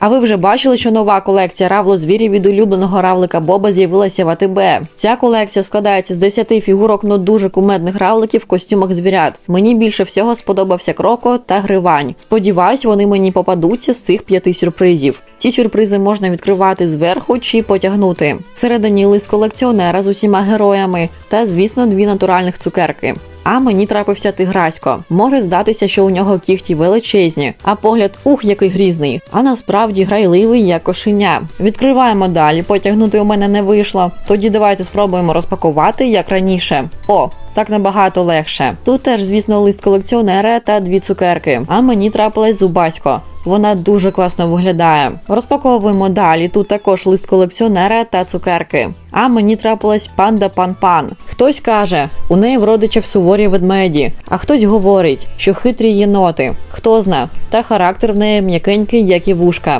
А ви вже бачили, що нова колекція равло звірів від улюбленого равлика Боба з'явилася в АТБ. Ця колекція складається з 10 фігурок ну дуже кумедних равликів в костюмах звірят. Мені більше всього сподобався Кроко та Гривань. Сподіваюсь, вони мені попадуться з цих п'яти сюрпризів. Ці сюрпризи можна відкривати зверху чи потягнути. Всередині лист колекціонера з усіма героями та, звісно, дві натуральних цукерки. А мені трапився тиграсько. Може здатися, що у нього кіхті величезні, а погляд ух, який грізний. А насправді грайливий як кошеня. Відкриваємо далі, потягнути у мене не вийшло. Тоді давайте спробуємо розпакувати як раніше. О, так набагато легше. Тут теж, звісно, лист колекціонера та дві цукерки. А мені трапилась зубасько. Вона дуже класно виглядає. Розпаковуємо далі. Тут також лист колекціонера та цукерки. А мені трапилась панда пан-пан. Хтось каже, у неї в родичах суворі ведмеді, а хтось говорить, що хитрі єноти. Хто зна, та характер в неї м'якенький, як і вушка.